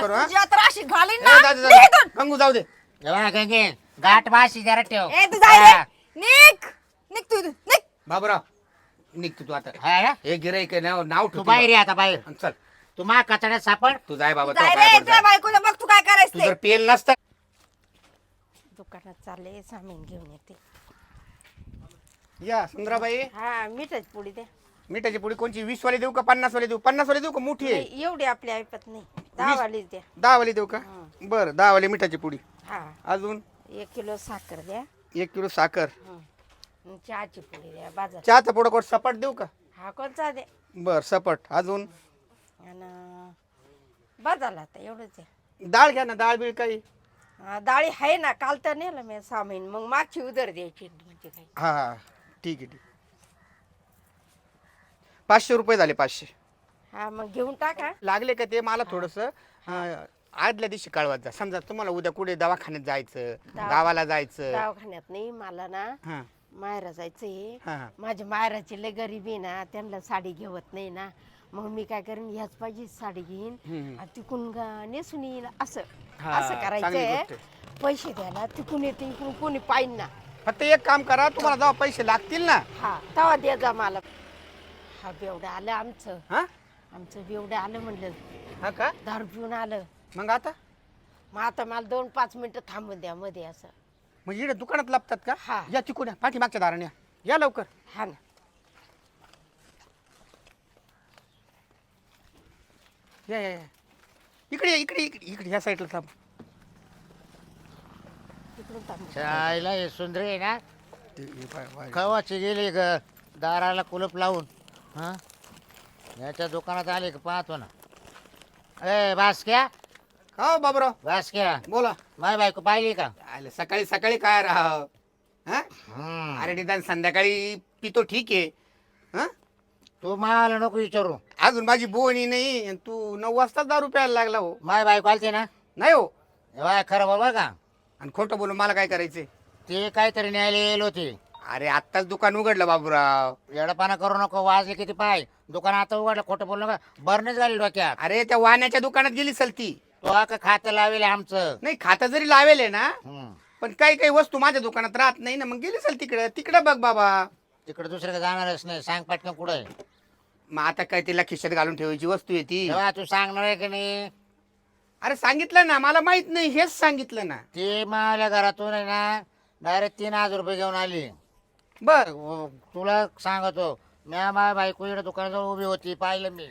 करू हा? तुझी अशी घालीन ए, ना. जाऊ दे, जाऊ निघ दे. इथून. गंगू जाऊ दे. गंगे गाठ माशी जरा ठेव. ए तू जाय हा. रे निघ. निघ तू इथून. निघ. बाबूराव निघ तू आता. हा ना? हे गिराईक आहे नाव नाव तू ठेव बाहेर ये आता बाहेर. आणि चल. तू मा कचड्यात सापड. तू जाय बाबा तू तो जाय काय रे बोलतो तुझ्या बायकोला बघ तू काय तू करायचं जर. पेल नसतं. दुकानात चालले सामीन घेऊन येते. या सुंदराबाई. हा मीठच पुढे द्या मिठाची पुडी कोणची? वीस वाली देऊ का पन्नास वाली देऊ? पन्नास वाली देऊ का मोठी आहे? नाही, एवढी आपली ऐपत नाही. दहा वालीच द्या. दहा वाली देऊ का? बर दहा वाली मिठाची पुडी. हा. अजून? एक किलो साखर द्या. एक किलो साखर. हं. आणि चहाची पुडी द्या बाजार चहाचा पुढं कोण? सपाट देऊ का? हा कोणचा द्या बर सपाट. अजून? आणि बाजारला आता एवढंच द्या डाळ घ्या ना डाळ बिळ काही. हा, डाळी आहे ना काल तर नेलं मी सहा महिने मग मागची उदर द्यायची म्हणजे काही. हा हा. ठीक आहे ठीक पाचशे रुपये झाले पाचशे. हा मग घेऊन टाका लागले का ते? मला थोडस आदल्या दिवशी कळवत जा. समजा तुम्हाला उद्या कुठे दवाखान्यात जायचं दवा- गावाला जायचं. दवाखान्यात नाही मला ना हा. मायरा जायचंय. हा हा. माझ्या मायराची लय गरिबी आहे ना त्यांना साडी घेवत नाही ना. मग मी काय करेन ह्याच पाहिजे साडी घेईन. हम्म. आणि तिकून गा- नेसून येईन असं. हा, असं चांगली करायचंय गोष्ट पैसे द्यायला तिकून येते इकडून कोणी पाहिजे ना. फक्त एक काम करा तुम्हाला जेव्हा पैसे लागतील ना. हा तवा द्या जा मला. हा बेवडं आलं आमचं. हा? आमचं बेवडं आलं म्हणलं. हा का? दारू पिऊन आलं. मग आता? मग आता मला दोन पाच मिनिटं थांबून द्या मध्ये असं. मग इकडे दुकानात लपतात का? हा. या तिकडे पाठीमागच्या दाराने या. या लवकर. हा ना. या या या. इकडे या, इकडे इकडे इकडे ह्या साईडला थांब. तिकडून हे सुंदरी आहे ना? ते- हे पाय- पाय. कवाची गेली ग दाराला कुलूप लावून. हा? याच्या दुकानात आले का पाहतो ना. ए बासक्या का हो बाबूराव? बासक्या बोला. माय बायको पाहिली का? आले सकाळी सकाळी काय राह हा? हम्म. अरे निदान संध्याकाळी पितो ठीक आहे. हा? तू मला नको विचारू. अजून माझी बोनी नाही आणि तू नऊ वाजता दारू प्यायला लागला हो. माय बायको आलती ना? नाही हो. खरं बाबा का? आणि खोटं बोलून मला काय करायचंय? ते काहीतरी न्यायला येईल होते. अरे आत्ताच दुकान उघडलं बाबूराव. येडपाना करू नको वाजले किती पाय. दुकान आता उघडलं खोटं बोलू नका. बरणच झाली डोक्यात. अरे त्या वाण्याच्या दुकानात गेली सल ती. तो का खातं लावेल आमचं? नाही खाता जरी लावेल आहे ना हम्म. पण काही काही वस्तू माझ्या दुकानात राहत नाही ना मग गेली सल तिकडे. तिकडे बघ बाबा. तिकडे दुसरीकडे जाणारच नाही. सांग पटकन कुठे मग आता काय तिला खिशात घालून ठेवायची वस्तू आहे ती. तेव्हा तू सांगणार आहे की नाही? अरे सांगितलं ना मला माहीत नाही हेच सांगितलं ना. ते माझ्या घरातून आहे ना डायरेक्ट तीन हजार रुपये घेऊन आली. बर व- तुला सांगतो मी माझ्या बायको इकडे दुकानाजवळ उभी होती पाहिलं मी.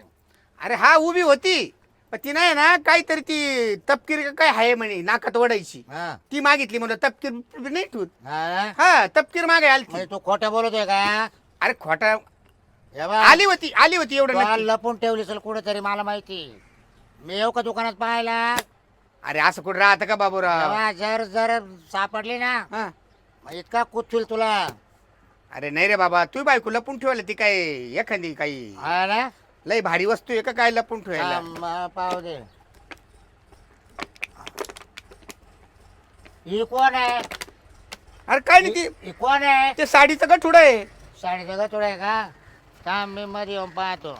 अरे हा उभी होती? पण ती नाही ना काहीतरी ती तपकीर का काय आहे म्हणे नाकात वडायची हा. ती मागितली म्हणलं तपकीर नाही ठेवत हा? हा तपकीर मागे आली ती. म्हणजे तू खोटं बोलतोय का? अरे खोटा. हे बघ, आली होती आली होती एवढं तू नक्की. लपून ठेवली असेल कुठेतरी मला माहिती. मी येऊ का दुकानात पाहायला? अरे असं कुठं राहतं का बाबूराव? तेव्हा जर जर सापडली ना हा. मग इतका कुचल तुला. अरे नाही रे बाबा तू बायको लपून ठेवायला ती काय एखादी काही हा ना? लय भारी वस्तू आहे का काय लपून ठेवायला? हा, पाहू दे. ही कोण आहे? अरे काय नाही ती? ही कोण आहे? ते साडीचं गठुड आहे. साडीचं का तुला का? थांब मी मध्ये येऊन पाहतो.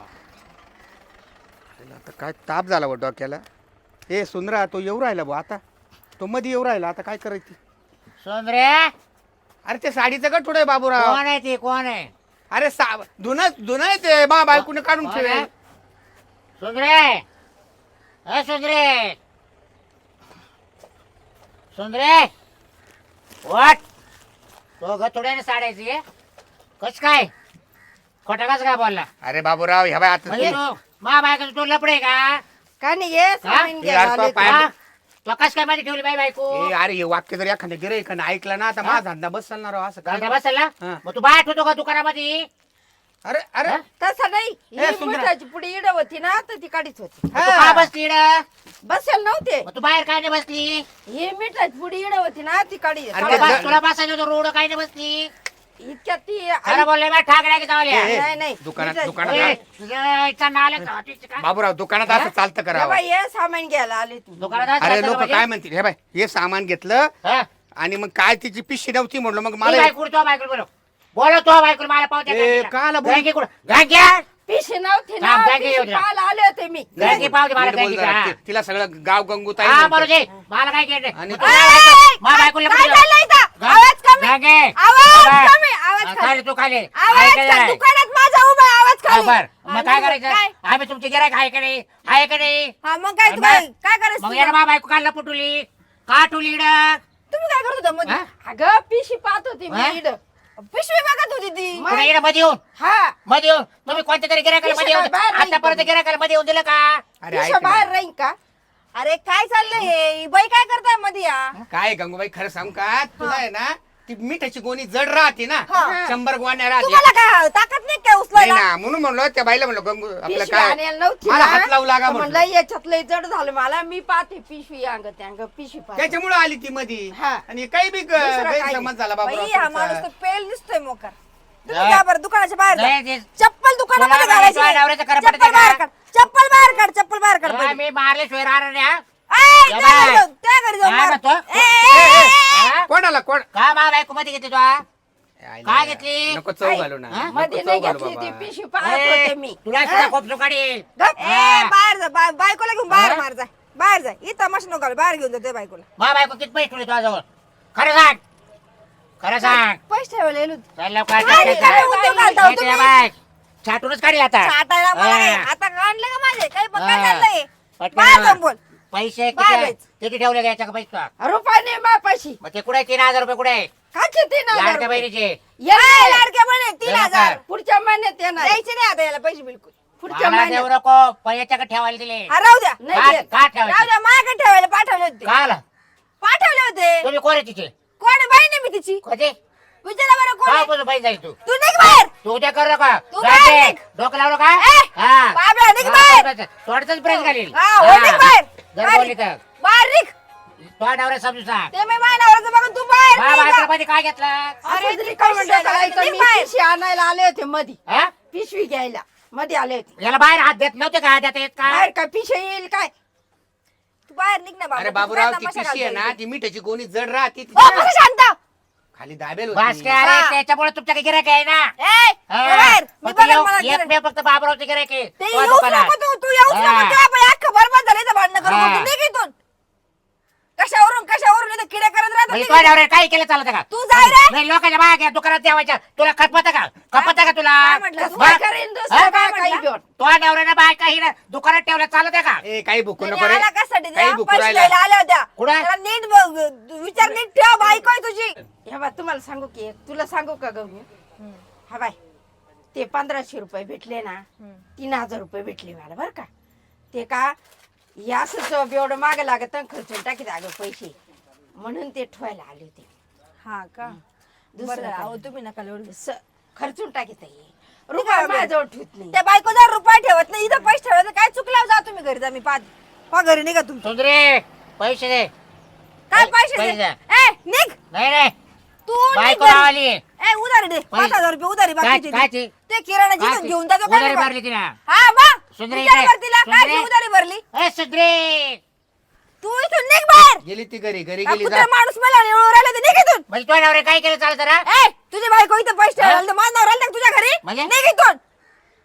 आता काय ताप झाला बा डोक्याला. ए सुंदरा तो येऊ राहिला बा आता. तो मध्ये येऊ राहिला आता काय करायची? सुंदरे! अरे ते साडीचं गठुड आहे बाबूराव? कोण आहे ती कोण आहे? अरे सा धुन धुन आहे ते मा बायकोने काढून कोण आहे? ठेवेल सुंदरे! अ सुंदरे! सुंदरे! वाट तो गतुड्याने साडायची कस काय? खोटा कस काय बोलला? अरे बाबूराव ह्या बाय आता म्हणजे तू मा बायको तू लपडे का? काय नाही ये सामीन घ्यायला यार, आले पाय-? तो कस काय माझी ठेवली बाई बायको? ए, अरे हे वाक्य जर एखाद्या गिरे एखादं ऐकलं ना आता माझा धंदा बसणार राव असं काय? बसला हा. मग तू बाहेर ठेवतो का दुकानामध्ये? अरे अरे. हा? तसं नाही. ही सुंदरा. मिठाची पुडी इड होती ना तर ती काढीच होती. मग तू का बसली इकडं? बसेल नव्हते. मग तू बाहेर काय नाही बसली? ही मिठाची पुडी इड होती ना ती काढी अरे तुला ते बस- जा- तुला बसायचं होतं रोड काय नाही बसली? इतक्यात ती खरं बोलले बा ठाकऱ्या की जावल्या ए, नाही नाही दुकानात- तुझ्या इच्छा? हॉटेलची का? बाबूराव दुकानात असं चालतं बाई, ये सामान घ्यायला आले तू दुकानात अरे लोक म्हणजे? काय म्हणतील हे बाय हे सामान घेतलं हा? आणि मग काय तिची पिशी नव्हती म्हणलं मग तू मला बायकोला, तो बायकोला बोलव. बोलव तो बायकोला मला पावत्या ए, टाकीला. काला बोल- गांगी कुठं? गांग्या! पिशी नव्हती ना थांब, पिशी. पाहायला आले होते मी गंगी पावते मला नीट बोल गंगी जरा. का ति- तिला सगळं गाव हा. बरोबर आहे. मला काय केलं आणि मग तू- तू ए, काय ए, ऐकत? मा काय- बायकोला काय कुठलं- झालं इथं? आवाज कमी. गागे. आवाज बाबा. कमी, आवाज हा, कमी. खाली तू खाली आवाज ऐकायला का-. दुकानात माझा उभा आहे, आवाज हा, खाली. बर हा, मग काय मग करायचं काय? आम्ही तुमचे गिरायक आहे का नाही आहे का नाही हा मग काय मग- तुम्हाला काय करायचं मग याला तुम्हाला? मा बायको काढला पुटुली का टुली इकडं? तुम्ही काय करत होता मध्ये हा? अगं पिशी पाहत होती हा? मी. पिशवी बघत होती ती कुठं इकडं मध्ये येऊन हा मध्ये येऊन तुम्ही कोणत्या तरी गिरायकाला मध्ये येऊन बाहेर नाही आतापर्यंत गिरायकाला मध्ये येऊन दिलं का अरे पिशवी ऐक ना. बाहेर राहील का अरे काय चाललंय हे? ही बाई काय करतायमध्ये या? काय गंगूबाई खरं सांग का? तुला आहे ना ती मिठाची गोणी जड राहते ना. हा. शंभर गोण्या राहते. तुम्हाला काय ताकद नाही काय नाही उचलायला ना म्हणून म्हणलो त्या बाईला म्हणलो गंगू आपलं पिशवी काय? आणायला नव्हती मला. हात लावू लागा तर म्हटलं. म्हणलं याच्यात लय जड झालं मला मी पाहते पिशवी अंग त्यांग पिशवी पाहते. त्याच्यामुळे आली ती मध्ये हा. आणि काही बी ग- दुसरं गैरसमज झाला नाही. बाबा बाई, हा माणूस तर पेल दिसतोय मोकार. तुम्ही बरं दुकानाच्या बाहेर जा. नाही, ते- चप्पल दुकानामध्ये तुला घालायची तुझ्या नवऱ्याचं खरं चप्पल पडतं का? बाहेर काढ. चप्पल बाहेर काढ चप्पल बाहेर काढ पहिले. मी मारल्याशिवाय राहणार नाही हा? ऐ, या त्या घरी बाय. जाऊन, त्या घरी जाऊन काय मार. म्हणतो? ए, ए, ए, ए, ए. हा? कोणाला कोण का मा बायको मध्ये घेतली तू हा? काय घेतली? नको चव घालू ना हा? नको मध्ये चव नाही घालू घेतली ती बाबा. पिशवी पाहत ए, होते मी तुला हा? सुद्धा खूप सुकाडील गप. ए, हा. बाहेर जा बाय- बायकोला घेऊन बाहेर हा? मार जा बाहेर जा इथं मशीन नको घालू, बाहेर घेऊन जाते बायकोला मा बायको किती पैसे ठेवले तुझ्याजवळ खरं सांग खरं सांग पैसे ठेवले चल लवकर काय टाक काय त्याचा. उद्योग घालता हो येते तुम्ही? बाय छाटूनच काढी आता मला हा. आता आणले का माझे? काही काय हा. चाललंय पटकन बाहेर आवा. जाऊन बोल. पैसे किती ठेवले घ्यायच्या का पैसे? मग ते कुठे तीन हजार रुपये कुठे खाचे तीन हजार लाडक्या रुपये. बहिणीचे. ये लाडक्या बहिणी तीन येणार हजार. काय? पुढच्या महिन्यात येणार. द्यायचे नाही आता याला पैसे बिलकुल. पुढच्या मला देऊ महिन्यात. नको. पैशाच्या ठेवायला दिले. हा, राहू द्या. का- नाही देत. का ठेवायचे? राहू द्या. माझ्याकडे ठेवायला पाठवले होते. काल? पाठवले होते. तुम्ही कोण आहे तिचे? कोण आहे? बहीण आहे मी तिची. कधी विचारा बरं कोण आहे? बाई जाईल तू? तू निघ बाहेर. तू उद्या कर नका तू जाते. बाहेर निघ. डोकं लावलं का ए, हा. बाबा, निघ हा, बाहेर. सोडायचं. सोडायचंच प्रेस घालील हा, निघ. बाहेर. जर बाहेर बोलली निघ. तर बाहेर निघ तो नवऱ्या समजू सांग ते मी माझ्या नवऱ्याचं बघून तू बाहेर बा निघ. काय घेतलं अरे असं तरी काय म्हणतो पिशवी आणायला आले होते मधी हा? पिशवी घ्यायला मध्ये आले होते याला बाहेर हात देत नव्हते का हात येत का बाहेर काय पिशवी येईल काय तू बाहेर निघ ना बाबा अरे तू बाबूराव ती तमाशा पिशी आहे ना? ती मिठाची गोणी जड राहते ती ओ शांत खाली दाबेल बास होती काय अरे हा. त्याच्यामुळे तुमच्या गिरायक आहे ना ए, हा. बाहेर मी फक्त बघा येऊ- मला एक गिऱ्हाईक. मी फक्त बाबरावचे गिरायक आहे ते तुझ्या येऊच दुकानात. नको तू तू येऊच नको. तेव्हा पण अख्खं बरबाद झालं इथं भांडणं करून हा. तू निघ इथून कशावरून कशावरून इथं किडे करत म्हणजे नवऱ्याने काय केलं चालत का तू जाय रे. नाही लोकांच्या बाया घ्या दुकानात द्यावायच्या तुला खपत का तुला? काय म्हटलं? तू बा- काय करीन दुसरं हा? काय काही घेऊन? नवऱ्याने दुकानात ठेवलं चालत का? ए काही भुकू नाही, नको रे. आला कशासाठी? काही त्या भुकू पैसे राहिला. द्यायला आल्या होत्या. कुठं? जरा नीट बघ, विचार नीट ठेव बायको आहे तुझी. हे बा तुम्हाला सांगू की तुला सांगू का ग हा बाय. ते पंधराशे रुपये भेटले ना तीन हजार रुपये भेटले मला बरं का? ते का हे असंच एवढं मागे लागत खर्चून टाकीत अगं पैसे. म्हणून ते ठेवायला आले होते. हा का? दुसरं बरं काय? अहो तुम्ही नका स- खर्चून टाकीत आहे. रुपये माझ्याजवळ ठेवत नाही. त्या बायको जर रुपये ठेवत नाही. इथं पैसे ठेवत नाही, काय चुकला जा तुम्ही घरी जा मी पाच पा घरी निघा तुम्ही. सुंदरे पैसे दे. काय पै- पैसे पैसे. दे? ए निघ. नाही रे तू निघ बायको घरी. आली ए उधारी दे. पाच हजार रुपये उधारी काय बाकीची काय दे. ती? किराणा जिथून? घेऊन जातो उधारी काय नाही तिला हा मग सुंदरी विचार इकडे. कर तिला काय सुंदरी. उधारी भरली? ए सुंदरे. तू इथून निघ बाहेर. गेली ती घरी घरी हा गेली कुत्रा माणूस मला निवडून राहिला ते निघ इथून. म्हणजे तुझ्या नवऱ्या काय केलं चालत ना ए तुझी बायको इथं पैसे हा? ठेवायला माझं नाव राहिलं तुझ्या घरी. म्हणजे? निघ इथून.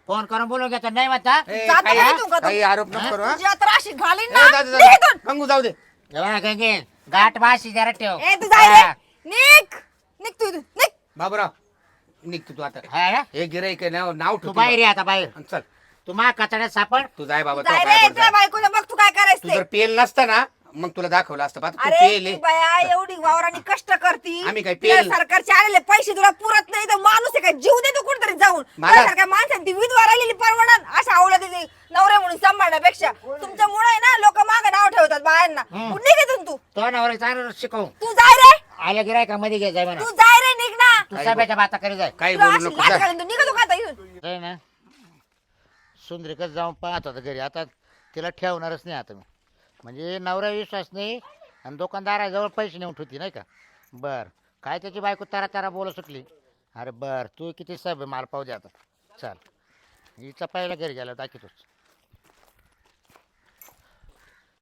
फोन करून बोलून घेतो नाही म्हणता. ए, जातो काही- का तू का तू? काही आरोप नको करू हा? तुझी आता अशी घालीन ए, ना. निघ. इथून. गंगू जाऊ दे. एवढा गंगे. गाठ माशी जरा ठेव. ए तू जाय रे. हा. निघ. निघ तू इथून. निघ. बाबूराव निघ तू आता. हा ना? हे गिराईक नाव नाव तू ठेव बाहेर ये आता बाहेर. चल. तू मा कचड्यात सापड. तू जाय बाबा जाय तो रे काय तुझ्या बायकोला बघ. तू जर. पेल नसता ना मग तुला दाखवलं असतं. पाहत तू अरे पेल ती बाया एवढी वावराने कष्ट करती. आम्ही काय तुला पेल- सरकारचे आलेले पैसे तुला पुरत नाही तर माणूस आहे काय जीव देतो कुठतरी जाऊन. मला- सारख्या माणसाने ती विधवा राहिलेली परवडन अशा आवडत तिथे नवऱ्या म्हणून सांभाळण्यापेक्षा. तुमच्यामुळे आहे ना लोक मागे नाव ठेवतात बायांना. हम्म. निघ इथून तू? तो नवरा चांगलं शिकव. तू जाय रे. आल्या गिरायका मध्ये घे जाय म्हणा. तू जाय रे निघ ना. तू सभ्याच्या बाता करी जाय. काही तुला बोलू अशी नको लाथ जा. घालीन तू निघ तू का आता इथून? जाय ना. सुंदरिकच जाऊन पाहत होता घरी. आता तिला ठेवणारच नाही आता मी. म्हणजे नवरा विश्वास नाही आणि दुकानदाराजवळ पैसे नेऊन ठेवती नाही का? बर. काय त्याची बायको तारा तारा बोलत सुटली अरे बर तू किती सब माल पाहू दे आता. चल. हिचा पहिला घरी गेला दाखवतोच.